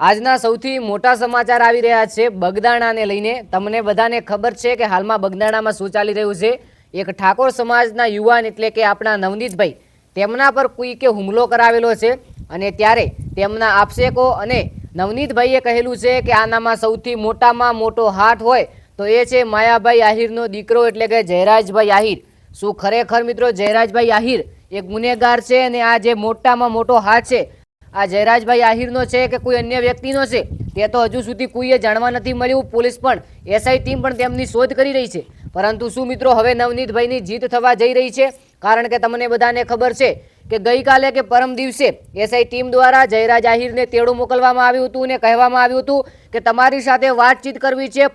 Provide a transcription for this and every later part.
આજના સૌથી મોટા સમાચાર આવી રહ્યા છે બગદાણાને લઈને. તમને બધાને ખબર છે કે હાલમાં બગદાણામાં શું ચાલી રહ્યું છે? એક ઠાકોર સમાજના યુવાન એટલે કે આપણા નવનીતભાઈ, તેમના પર કોઈકે હુમલો કરાવેલો છે અને ત્યારે તેમના આક્ષેકો અને નવનીતભાઈએ કહેલું છે કે આનામાં સૌથી મોટામાં મોટો હાથ હોય તો એ છે માયાભાઈ આહિરનો દીકરો એટલે કે જયરાજભાઈ આહિર. શું ખરેખર મિત્રો જયરાજભાઈ આહિર એક ગુનેગાર છે અને આ જે મોટામાં મોટો હાથ છે આ જયરાજભાઈ આહિરનો છે કે કોઈ અન્ય વ્યક્તિનો છે, તે તો હજુ સુધી કોઈએ જાણવા નથી મળ્યું. પોલીસ પણ, એસઆઈ ટીમ પણ તેમની શોધ કરી રહી છે. પરંતુ શું મિત્રો, હવે નવનીતભાઈની જીત થવા જઈ રહી છે? કારણ કે તમને બધાને ખબર છે કે ગઈકાલે કે પરમ દિવસે એસઆઈ ટીમ દ્વારા જયરાજ આહિરને તેડું મોકલવામાં આવ્યું હતું અને કહેવામાં આવ્યું હતું કે તમારી સાથે વાતચીત કરવી છે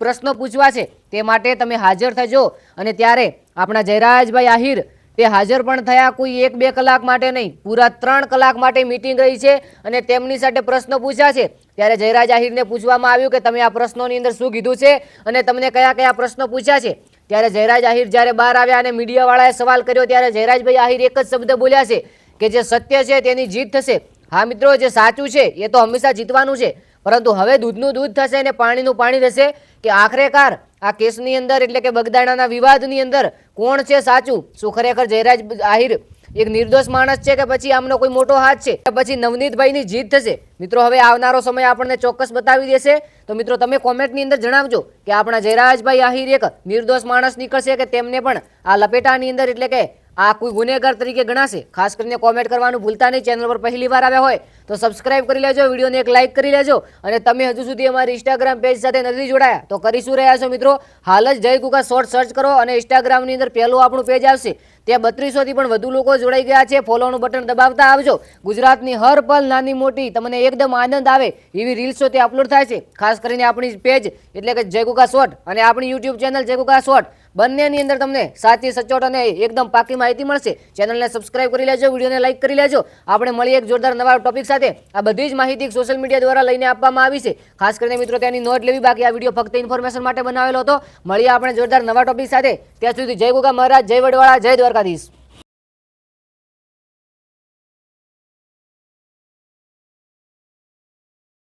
પ્રશ્નો પૂછવા છે. તે માટે તમે હાજર થજો. અને ત્યારે આપણા જયરાજભાઈ આહિર તે હાજર પણ થયા કોઈ એક બે કલાક માટે નહીં. પૂરા ત્રણ કલાક માટે મીટિંગ રહી છે અને તેમની સાથે પ્રશ્નો પૂછ્યા છે. ત્યારે જયરાજ આહિરને પૂછવામાં આવ્યું કે તમે આ પ્રશ્નોની અંદર શું કીધું છે અને તમને કયા કયા પ્રશ્નો પૂછ્યા છે. ત્યારે જયરાજ આહિર જ્યારે બહાર આવ્યા અને મીડિયાવાળાએ સવાલ કર્યો ત્યારે જયરાજભાઈ આહિર એક જ શબ્દ બોલ્યા છે કે જે સત્ય છે તેની જીત થશે. હા મિત્રો, જે સાચું છે એ તો હંમેશા જીતવાનું છે. પરંતુ હવે દૂધનું દૂધ થશે અને પાણીનું પાણી થશે કે આખરેકાર આ કેસની અંદર એટલે કે બગદાણાના વિવાદની અંદર કોણ છે સાચું? શું ખરેખર જયરાજ આહિર એક નિર્દોષ માણસ છે કે પછી આમનો કોઈ મોટો હાથ છે? કે પછી નવનીતભાઈની જીત થશે? મિત્રો, હવે આવનારો સમય આપણને ચોક્કસ બતાવી દેશે. તો મિત્રો, તમે કોમેન્ટની અંદર જણાવજો કે આપણા જયરાજભાઈ આહિર એક નિર્દોષ માણસ નીકળશે કે તેમને પણ આ લપેટાની અંદર એટલે કે આ કોઈ ગુનેગાર તરીકે ગણાશે? ખાસ કરીને કોમેન્ટ કરવાનું ભૂલતા નહીં. ચેનલ પર પહેલી વાર આવ્યા હોય તો સબસ્ક્રાઇબ કરી લેજો. વિડીયોને એક લાઇક કરી લેજો. અને તમે હજુ સુધી અમારી ઇન્સ્ટાગ્રામ પેજ સાથે નથી જોડાયા, તો કરી શું રહ્યા છો મિત્રો? હાલ જ જય કુકા શોર્ટ સર્ચ કરો અને ઇન્સ્ટાગ્રામની અંદર પહેલું આપણું પેજ આવશે. ત્યાં બત્રીસોથી પણ વધુ લોકો જોડાઈ ગયા છે. ફોલોનું બટન દબાવતા આવજો. ગુજરાતની હર પલ નાની મોટી તમને એકદમ આનંદ આવે એવી રીલ્સો તે અપલોડ થાય છે. ખાસ કરીને આપણી પેજ એટલે કે જય કુકા શોર્ટ અને આપણી યુટ્યુબ ચેનલ જય કુકા શોર્ટ બંનેની અંદર તમને સાચી, સચોટ અને એકદમ પાકી માહિતી મળશે. ચેનલને સબસ્ક્રાઇબ કરી લેજો, વિડીયોને લાઇક કરી લેજો. આપણે મળીએ એક જોરદાર નવા ટોપિક સાથે. આ બધી જ માહિતી સોશિયલ મીડિયા દ્વારા લઈને આપવામાં આવી છે. ખાસ કરીને મિત્રો, તેની નોટ લેવી બાકી. આ વીડિયો ફક્ત ઇન્ફોર્મેશન માટે બનાવેલો હતો. મળીએ આપણે જોરદાર નવા ટોપિક સાથે. ત્યાં સુધી જય ગોગા મહારાજ, જય વડવાળા, જય દ્વારકાધીશ.